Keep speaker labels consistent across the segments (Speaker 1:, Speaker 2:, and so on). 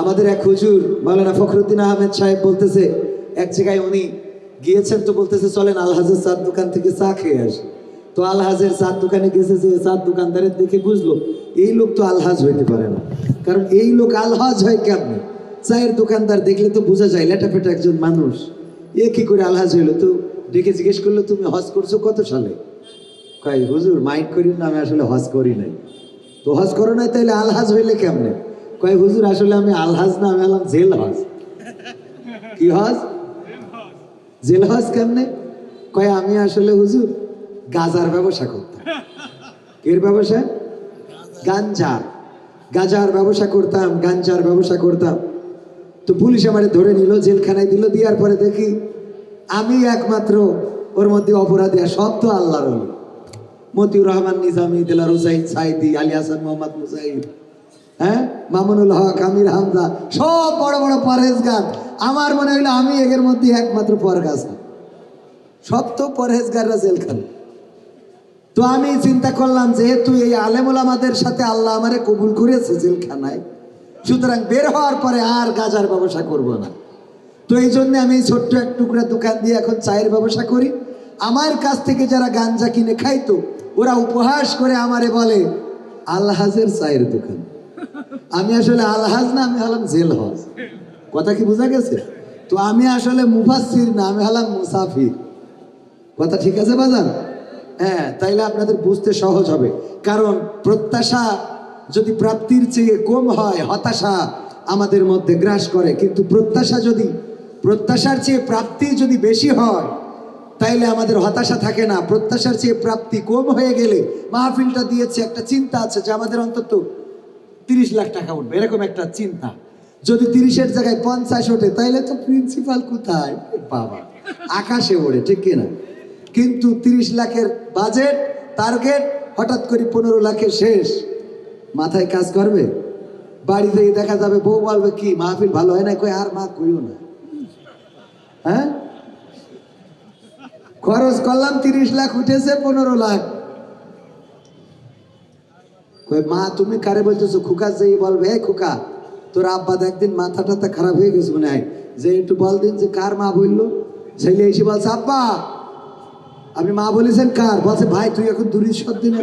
Speaker 1: আমাদের এক হুজুর মাওলানা ফখরুদ্দিন আহমেদ সাহেব বলতেছে, এক জায়গায় উনি গিয়েছেন তো বলতেছে, চলেন আলহাজের চার দোকান থেকে চা খেয়ে আসি। তো আলহাজের চার দোকানে গেছে, যে চার দোকানদারের দেখে বুঝলো, এই লোক তো আলহাজ হইতে পারে না। কারণ এই লোক আলহাজ হয় কেমনে? চায়ের দোকানদার দেখলে তো বোঝা যায় লেটাফেটা একজন মানুষ। এ কি করে আলহাজ হইল? তো ডেকে জিজ্ঞেস করল, তুমি হজ করছ কত সালে? কয়, হুজুর, মাইন্ড করি না আমি আসলে হজ করি নাই। তো হজ করো নাই তাহলে আলহাজ হইলে কেমনে? কয়, হুজুর, আসলে আমি আলহাজ না, আমি হলাম জেল হজ কি হজ? জেল হজ কেমনে? কয়, আমি আসলে হুজুর গাজার ব্যবসা করতাম। এর ব্যবসা? গাঞ্জা গাজার ব্যবসা করতাম, গাঞ্জার ব্যবসা করতাম। তো পুলিশ আমারে ধরে নিল, জেলখানায় দিল, দেওয়ার পরে দেখি আমি একমাত্র, ওর মধ্যে অপরাধী আর সব তো আল্লাহর মতিউর রহমান, নিজামী দিলার হুসাইন সাইদি, আলী হাসান, মোহাম্মদ মুসাইদ হ্যাঁ? মামুনুল হক, আমির হামজা, সব বড় বড় পরহেজগার। আমার মনে হইল আমি এর মধ্যে একমাত্র পরগাছ সব তো পরহেজগাররা জেলখানা। তো আমি চিন্তা করলাম, যেহেতু এই আলেমুল আমাদের সাথে আল্লাহ আমারে কবুল করেছে জেলখানায়, সুতরাং বের হওয়ার পরে আর গাজার ব্যবসা করব না। তো এই জন্য আমি ছোট্ট এক টুকরা দোকান দিয়ে এখন চায়ের ব্যবসা করি। আমার কাছ থেকে যারা গাঞ্জা কিনে খাইতো, ওরা উপহাস করে আমারে বলে আলহাজের চায়ের দোকান। আমি আসলে আলহাজ না, আমি হলাম জেল হজ। কথা কি বোঝা গেছে? তো আমি আসলে মুফাসির না, আমি হলাম মুসাফির। কথা ঠিক আছে, বাজান? হ্যাঁ তাইলে আপনাদের বুঝতে সহজ হবে। কারণ প্রত্যাশা যদি প্রাপ্তির চেয়ে কম হয়, হতাশা আমাদের মধ্যে গ্রাস করে। কিন্তু প্রত্যাশা যদি, প্রত্যাশার চেয়ে প্রাপ্তি যদি বেশি হয়, তাইলে আমাদের হতাশা থাকে না। প্রত্যাশার চেয়ে প্রাপ্তি কম হয়ে গেলে মাহফিলটা দিয়েছে একটা চিন্তা আছে যে আমাদের অন্তত তিরিশ লাখ টাকা উঠবে, এরকম একটা চিন্তা। যদি তিরিশের জায়গায় পঞ্চাশ ওঠে, তাইলে তো প্রিন্সিপাল কোথায়? বাবা, আকাশে ওড়ে, ঠিক কিনা কিন্তু তিরিশ লাখের বাজেট টার্গেট হঠাৎ করে পনেরো লাখের শেষ। মাথায় কাজ করবে? বাড়িতে দেখা যাবে, বউ বলবে, কি, মাহফিল ভালো হয় না কই, আর মা, কইও না। হ্যাঁ? খরচ করলাম তিরিশ লাখ, উঠেছে পনেরো লাখ। মা, তুমি কারে বলতেছো? খুকা যে বলবে, এই খুকা। তোর আব্বা একদিন মাথা টাথা খারাপ হয়ে গেছে মনে হয়। যে একটু বল দিন যে কার মা বলল। ছেলে এসে বলছে, আব্বা, আপনি মা বলেছেন কার? বলছে, ভাই, তুই এখন দূরে সব দিন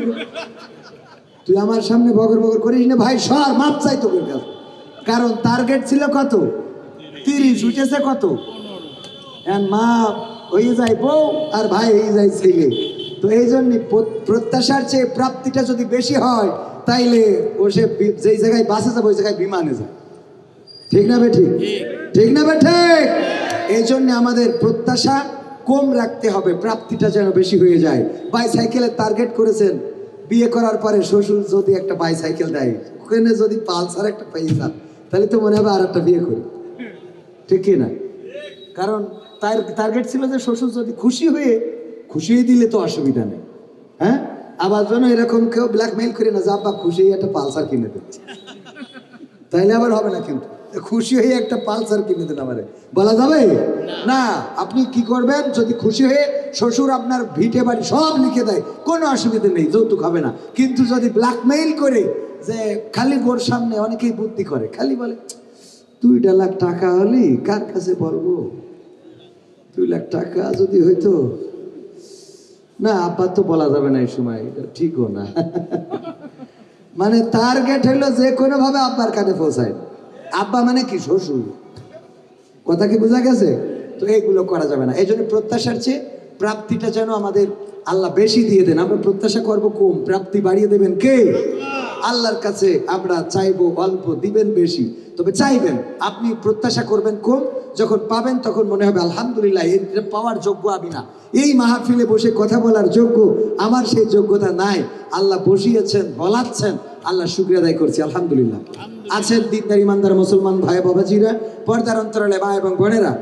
Speaker 1: তুই আমার সামনে বগর বগর করিস না। ভাই, সর, মাপ চাই তোকে কাছে। কারণ টার্গেট ছিল কত? তিরিশ, উঠেছে কত? মা হয়ে যায় বউ আর ভাই হয়ে যায় ছেলে। তো এই জন্য প্রত্যাশার চেয়ে প্রাপ্তিটা যদি বেশি হয়, তাইলে ও সে যেই জায়গায় বাসে যাবে ওই জায়গায় বিমানে যায়। ঠিক না বে ঠিক? না বে ঠিক? এই জন্য আমাদের প্রত্যাশা কম রাখতে হবে, প্রাপ্তিটা যেন বেশি হয়ে যায়। বাইসাইকেলের টার্গেট করেছেন, বিয়ে করার পরে শ্বশুর যদি একটা বাইসাইকেল দেয়, ওখানে যদি পালসার একটা যান তাহলে তো মনে হবে আর একটা বিয়ে করি। ঠিক না? কারণ তার, টার্গেট ছিল যে শ্বশুর যদি খুশি হয়ে খুশি হয়ে দিলে তো অসুবিধা নেই। হ্যাঁ? আবার যেন এরকম কেউ ব্ল্যাকমেইল করে না, যে খুশি একটা পালসার কিনে দিচ্ছে তাইলে আবার হবে না কিন্তু। খুশি হয়ে একটা পালসার কিনে দেন আমারে। বলা যাবে? না। আপনি কি করবেন? যদি খুশি হয়ে শ্বশুর আপনার ভিটে বাড়ি সব লিখে দেয়, কোনো অসুবিধা নেই, যৌতুক হবে না। কিন্তু যদি ব্ল্যাকমেইল করে, যে খালি গোর সামনে অনেকেই বুদ্ধি করে, খালি বলে দুইটা লাখ টাকা হলি, কার কাছে বলব? দুই লাখ টাকা যদি হইতো না আপা তো বলা যাবে না এই সময় ঠিকও না। মানে টার্গেট হলো যে কোনো ভাবে আব্বার কানে পৌঁছায়। আব্বা মানে কি? শ্বশুর। কথা কি বোঝা গেছে? তো এইগুলো করা যাবে না। এই জন্য প্রত্যাশার চেয়ে প্রাপ্তিটা যেন আমাদের আল্লাহ বেশি দিয়ে দেন। আমরা প্রত্যাশা করব কম। প্রাপ্তি বাড়িয়ে দেবেন কে? আল্লাহর কাছে আমরা চাইব অল্প দিবেন বেশি। তবে চাইবেন আপনি প্রত্যাশা করবেন কম যখন পাবেন তখন মনে হবে আলহামদুলিল্লাহ এটা পাওয়ার যোগ্য আমি না। এই মাহফিলে বসে কথা বলার যোগ্য আমার সেই যোগ্যতা নাই। আল্লাহ বসিয়েছেন বলাচ্ছেন আল্লাহ শুক্রিয়া আদায় করছি আলহামদুলিল্লাহ। আছেন দিনদার ইমানদার মুসলমান ভাই বাবাজিরা পর্দার অন্তরালে মা এবং বোনেরা।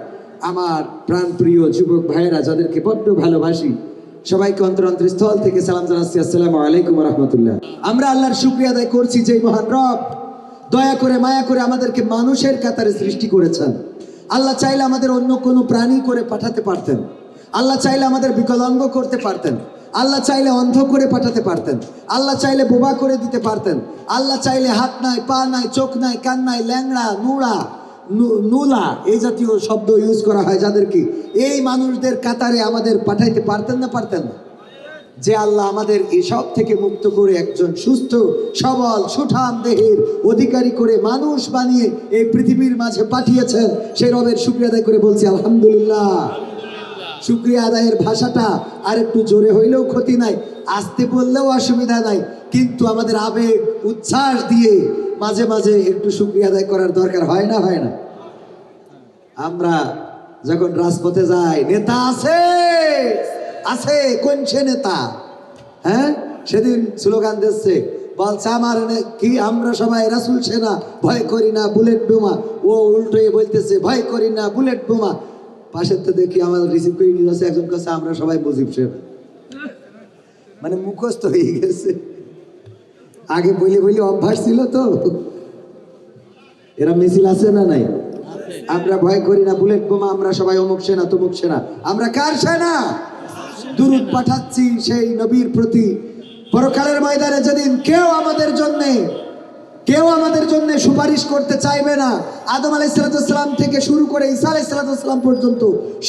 Speaker 1: আমার প্রাণপ্রিয় যুবক ভাইয়েরা যাদেরকে বড্ড ভালোবাসি সবাইকে অন্তর অন্তরস্থল থেকে সালাম জানাচ্ছি। আসসালামু আলাইকুম রহমতুল্লাহ। আমরা আল্লাহর শুক্রিয়া আদায় করছি যে মহান রব দয়া করে মায়া করে আমাদেরকে মানুষের কাতারে সৃষ্টি করেছেন। আল্লাহ চাইলে আমাদের অন্য কোনো প্রাণী করে পাঠাতে পারতেন। আল্লাহ চাইলে আমাদের বিকলাঙ্গ করতে পারতেন। আল্লাহ চাইলে অন্ধ করে পাঠাতে পারতেন। আল্লাহ চাইলে বোবা করে দিতে পারতেন। আল্লাহ চাইলে হাত নাই, পা নাই, চোখ নাই, কান নাই, ল্যাংড়া, নুড়া নুলা, এই জাতীয় শব্দ ইউজ করা হয় যাদেরকে। এই মানুষদের কাতারে আমাদের পাঠাইতে পারতেন না পারতেন না। যে আল্লাহ আমাদের এসব থেকে মুক্ত করে একজন সুস্থ, সবল, সুঠাম দেহের অধিকারী করে মানুষ বানিয়ে এই পৃথিবীর মাঝে পাঠিয়েছেন, সেই রবের শুক্রিয়া আদায় করে বলছি, আলহামদুলিল্লাহ। শুক্রিয়া আদায়ের ভাষাটা আর একটু জোরে হইলেও ক্ষতি নাই, আসতে বললেও অসুবিধা নাই, কিন্তু আমাদের আবেগ, উচ্ছ্বাস দিয়ে মাঝে মাঝে একটু শুক্রিয়া আদায় করার দরকার হয় না হয় না? আমরা যখন রাজপথে যাই, নেতা আছে আছে কোন সে নেতা। হ্যাঁ? সেদিন স্লোগান দিচ্ছে, বলছে, আমার কি আমরা সবাই রাসুল সেনা, ভয় করি না, বুলেট বোমা। ও উল্টো বলতেছে, ভয় করি না, বুলেট বোমা। পাশের তো দেখি আমার রিসিভ করে নিয়ে একজন কাছে আমরা সবাই মুজিব সেনা। মানে মুখস্থ হয়ে গেছে। আগে বলে বলে অভ্যাস ছিল তো। এরা মিছিল আছে না নাই? আমরা ভয় করি না, বুলেট বোমা, আমরা সবাই অমুক সেনা, তমুক সেনা। আমরা কার সেনা? দুরুদ পাঠাচ্ছি সেই নবীর প্রতি। পরকালের ময়দানে যেদিন কেউ আমাদের জন্য কেউ আমাদের জন্য সুপারিশ করতে চাইবে না। আদম আলাইসালাম থেকে শুরু করে ঈসা আলাইসালাম পর্যন্ত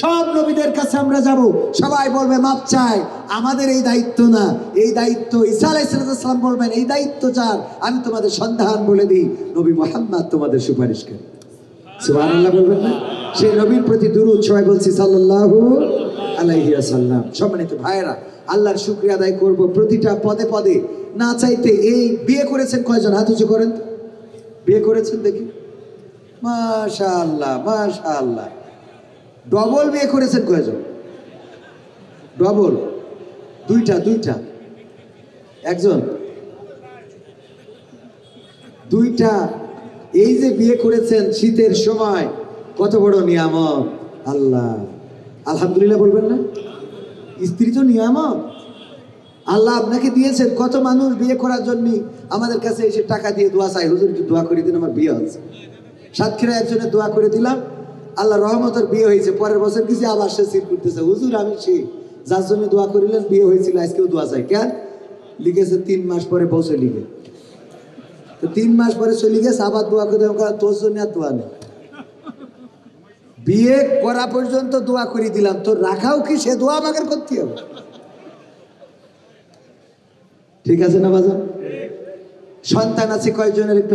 Speaker 1: সব নবীদের কাছে আমরা যাব। সবাই বলবে মাপ চাই, আমাদের এই দায়িত্ব না। এই দায়িত্ব ঈসা আলাইসালাম বলবেন, এই দায়িত্ব চান আমি তোমাদের সন্ধান বলে দিই। নবী মোহাম্মদ তোমাদের সুপারিশকারী সুবহানাল্লাহ বলবেন না? সেই নবীর প্রতি দুরূদ সবাই বলছি, সাল্লাল্লাহু আলাইহি ওয়াসাল্লাম। সম্মানিত ভাইরা আল্লাহর শুকরিয়া আদায় করব প্রতিটা পদে পদে। না চাইতে এই বিয়ে করেছেন কয়জন? হাত উঁচু করেন। বিয়ে করেছেন দেখি। মাশাআল্লাহ মাশাআল্লাহ। ডবল বিয়ে করেছেন কয়জন? ডবল। দুইটা দুইটা। একজন। দুইটা। এই যে বিয়ে করেছেন শীতের সময়, কত বড় নিয়ামত। আল্লাহ। আলহামদুলিল্লাহ বলবেন না? স্ত্রী তো নিয়ামত। আল্লাহ আপনাকে দিয়েছেন কত মানুষ বিয়ে করার জন্য। আমাদের কাছে এসে টাকা দিয়ে দোয়া চাই, হুজুর একটু দোয়া করে দিন, আমার বিয়ে হচ্ছে। সাতক্ষীরা একজনের দোয়া করে দিলাম। আল্লাহ রহমতের বিয়ে হয়েছে, পরের বছর কিছু আবার সে সিট করতেছে। হুজুর, আমি সে যার জন্য দোয়া করিলেন, বিয়ে হয়েছিল, আজকেও দোয়া চাই। কেন? লিখেছে তিন মাস পরে পৌঁছে লিখে তো তিন মাস পরে চলে গেছে, আবার দোয়া করে তোর জন্য আর দোয়া নেই। বিয়ে করা পর্যন্ত দোয়া করে দিলাম, তোর রাখাও কি সে দোয়া আমাকে করতে হবে? ঠিক আছে না বাজার সন্তান আছে কয়জনের একটু